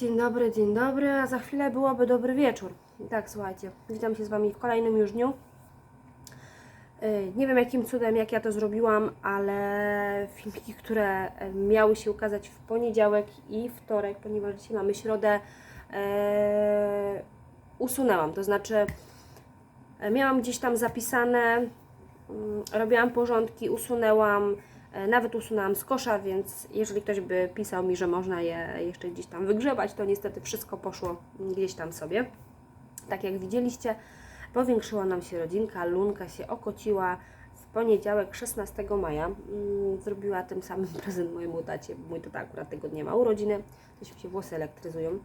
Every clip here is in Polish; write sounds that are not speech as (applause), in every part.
Dzień dobry, dzień dobry, a za chwilę byłoby dobry wieczór. Tak, słuchajcie, witam się z Wami w kolejnym już dniu. Yy, Nie wiem jakim cudem, jak ja to zrobiłam, ale filmiki, które e, miały się ukazać w poniedziałek i wtorek, ponieważ dzisiaj mamy środę, e, usunęłam. To znaczy, e, miałam gdzieś tam zapisane, mm, robiłam porządki, usunęłam, e, nawet usunęłam z kosza, więc jeżeli ktoś by pisał mi, że można je jeszcze gdzieś tam wygrzebać, to niestety wszystko poszło gdzieś tam sobie. Tak jak widzieliście, powiększyła nam się rodzinka, Lunka się okociła w poniedziałek 16 maja. Mm, Zrobiła tym samym (laughs) prezent mojemu tacie, mój tata akurat tego dnia ma urodziny, coś mi się włosy elektryzują.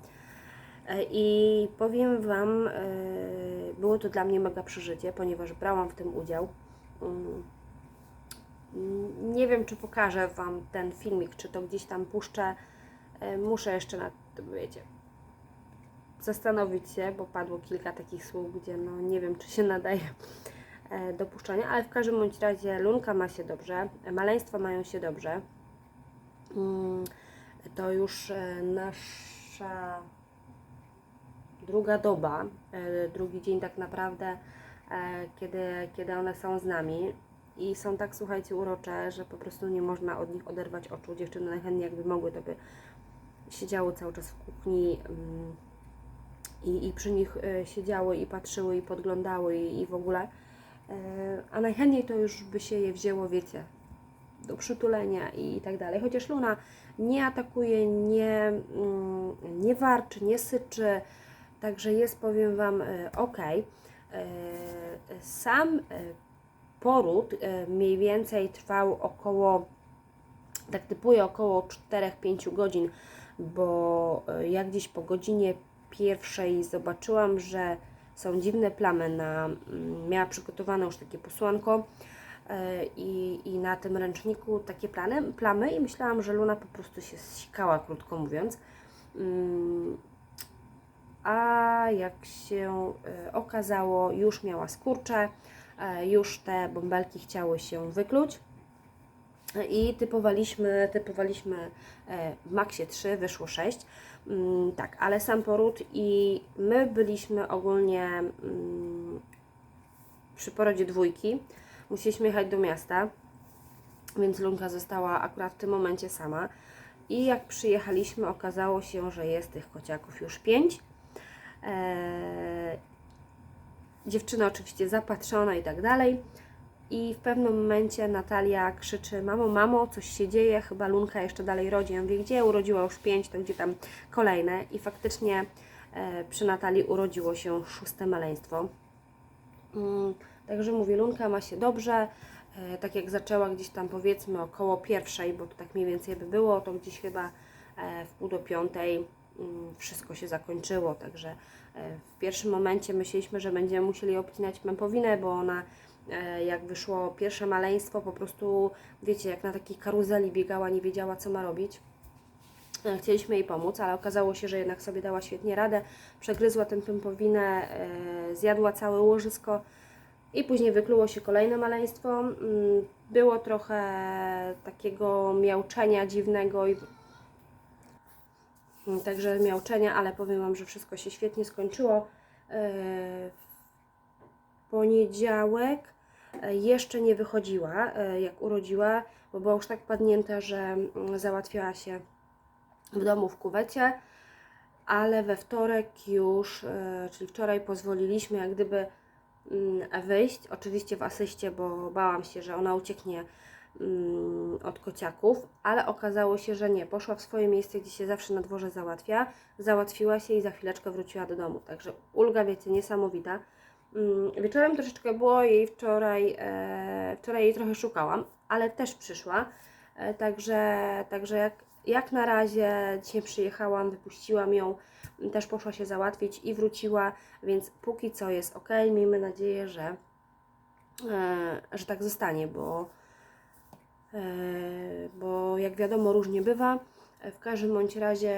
E, I powiem Wam, e, było to dla mnie mega przeżycie, ponieważ brałam w tym udział. Nie wiem, czy pokażę Wam ten filmik, czy to gdzieś tam puszczę. E, Muszę jeszcze nad tym, wiecie, zastanowić się, bo padło kilka takich słów, gdzie no nie wiem, czy się nadaje e, do puszczania, ale w każdym bądź razie Lunka ma się dobrze, maleństwa mają się dobrze. Mm, To już e, nasza druga doba, drugi dzień tak naprawdę, kiedy, kiedy one są z nami. I są tak, słuchajcie, urocze, że po prostu nie można od nich oderwać oczu. Dziewczyny najchętniej jakby mogły, to by siedziały cały czas w kuchni mm, i, i przy nich e, siedziały i patrzyły i podglądały i, i w ogóle. E, A najchętniej to już by się je wzięło, wiecie, do przytulenia i tak dalej. Chociaż Luna nie atakuje, nie, mm, nie warczy, nie syczy, także jest, powiem Wam, ok. Sam e, poród e, mniej więcej trwał około, tak typuję, około 4-5 godzin, bo e, jak gdzieś po godzinie pierwszej zobaczyłam, że są dziwne plamy na, mm, miała przygotowane już takie posłanko e, i, i na tym ręczniku takie plany, plamy i myślałam, że Luna po prostu się zsikała, krótko mówiąc. Mm, A jak się okazało, już miała skurcze, już te bąbelki chciały się wykluć i typowaliśmy, typowaliśmy e, w maksie 3, wyszło 6. Mm, tak, ale sam poród i my byliśmy ogólnie mm, przy porodzie dwójki. Musieliśmy jechać do miasta, więc Lunka została akurat w tym momencie sama. I jak przyjechaliśmy, okazało się, że jest tych kociaków już pięć. Dziewczyna oczywiście zapatrzona i tak dalej. I w pewnym momencie Natalia krzyczy: Mamo, mamo, coś się dzieje, chyba Lunka jeszcze dalej rodzi. Ja mówię, gdzie urodziła już pięć, to gdzie tam kolejne. I faktycznie e, przy Natalii urodziło się szóste maleństwo. Mm, Także mówię, Lunka ma się dobrze. E, Tak jak zaczęła gdzieś tam powiedzmy około pierwszej, bo to tak mniej więcej by było, to gdzieś chyba e, w pół do piątej wszystko się zakończyło. Także e, w pierwszym momencie myśleliśmy, że będziemy musieli obcinać pępowinę, bo ona e, jak wyszło pierwsze maleństwo, po prostu wiecie, jak na takiej karuzeli biegała, nie wiedziała co ma robić. E, Chcieliśmy jej pomóc, ale okazało się, że jednak sobie dała świetnie radę. Przegryzła tę pępowinę, zjadła całe łożysko i później wykluło się kolejne maleństwo. Mm, Było trochę takiego miauczenia dziwnego i Mm, Także miauczenia, ale powiem Wam, że wszystko się świetnie skończyło. E, W poniedziałek e, jeszcze nie wychodziła, e, jak urodziła, bo była już tak padnięta, że mm, załatwiała się w domu w kuwecie, ale we wtorek już, czyli wczoraj pozwoliliśmy jak gdyby mm, wyjść, oczywiście w asyście, bo bałam się, że ona ucieknie mm, od kociaków, ale okazało się, że nie. Poszła w swoje miejsce, gdzie się zawsze na dworze załatwia, załatwiła się i za chwileczkę wróciła do domu. Także ulga, wiecie, niesamowita. Mm, Wieczorem troszeczkę było jej wczoraj, e, wczoraj jej trochę szukałam, ale też przyszła. E, także, także jak, jak na razie dzisiaj przyjechałam, wypuściłam ją, też poszła się załatwić i wróciła, więc póki co jest ok. Miejmy nadzieję, że, e, że tak zostanie, bo, E, bo jak wiadomo różnie bywa. W każdym bądź razie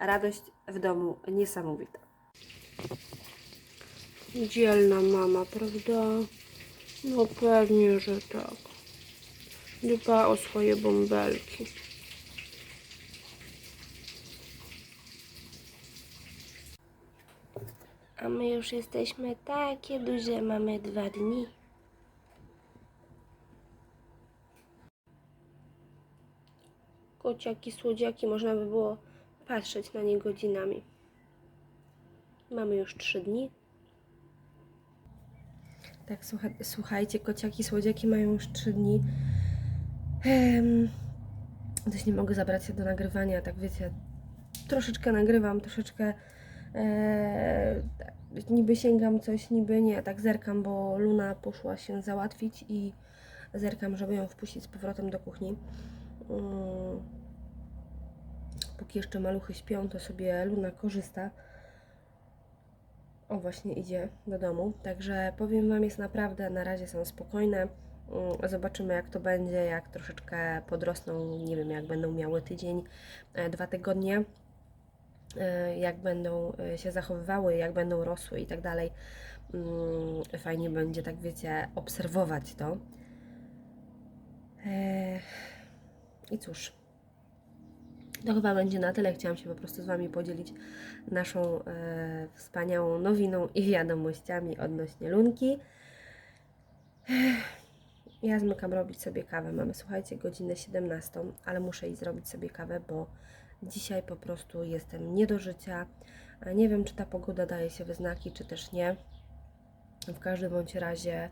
radość w domu niesamowita. Dzielna mama, prawda? No pewnie, że tak. Dba o swoje bąbelki. A my już jesteśmy takie duże, mamy dwa dni. Kociaki, słodziaki, można by było patrzeć na nie godzinami. Mamy już trzy dni. Tak, słucha, słuchajcie, kociaki, słodziaki mają już trzy dni. Ehm, też nie mogę zabrać się do nagrywania, tak wiecie, troszeczkę nagrywam, troszeczkę e, tak, niby sięgam coś, niby nie, tak zerkam, bo Luna poszła się załatwić i zerkam, żeby ją wpuścić z powrotem do kuchni. Mm, póki jeszcze maluchy śpią, to sobie Luna korzysta. O, właśnie idzie do domu. Także powiem Wam, jest naprawdę, na razie są spokojne. Mm, Zobaczymy, jak to będzie, jak troszeczkę podrosną. Nie wiem, jak będą miały tydzień, e, dwa tygodnie, e, jak będą e, się zachowywały, jak będą rosły i tak dalej. Mm, Fajnie będzie, tak wiecie, obserwować to. I cóż, to chyba będzie na tyle. Chciałam się po prostu z Wami podzielić naszą e, wspaniałą nowiną i wiadomościami odnośnie lunki. Ja zmykam robić sobie kawę. Mamy, słuchajcie, godzinę 17, ale muszę iść zrobić sobie kawę, bo dzisiaj po prostu jestem nie do życia. A Nie wiem, czy ta pogoda daje się we znaki, czy też nie. W każdym bądź razie,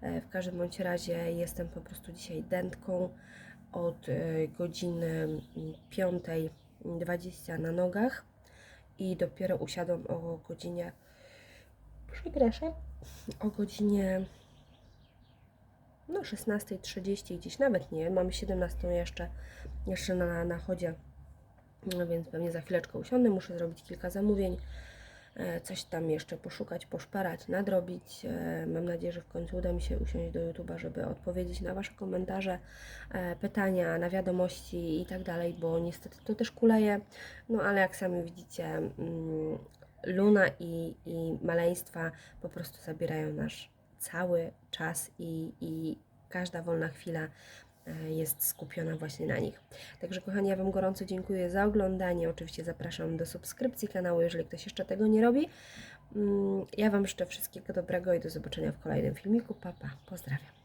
e, w każdym bądź razie jestem po prostu dzisiaj dętką od e, godziny mm, 5.20 na nogach i dopiero usiadłam o godzinie przepraszam o godzinie no 16.30 gdzieś nawet nie, mamy 17 jeszcze jeszcze na, na chodzie. No więc pewnie za chwileczkę usiądę, muszę zrobić kilka zamówień coś tam jeszcze poszukać, poszperać, nadrobić. E, Mam nadzieję, że w końcu uda mi się usiąść do YouTube'a, żeby odpowiedzieć na Wasze komentarze, e, pytania, na wiadomości i tak dalej, bo niestety to też kuleje. No ale jak sami widzicie, mm, Luna i, i maleństwa po prostu zabierają nasz cały czas i, i każda wolna chwila e, jest skupiona właśnie na nich. Także kochani, ja Wam gorąco dziękuję za oglądanie. Oczywiście zapraszam do subskrypcji kanału, jeżeli ktoś jeszcze tego nie robi. Mm, Ja Wam życzę wszystkiego dobrego i do zobaczenia w kolejnym filmiku. Pa, pa. Pozdrawiam.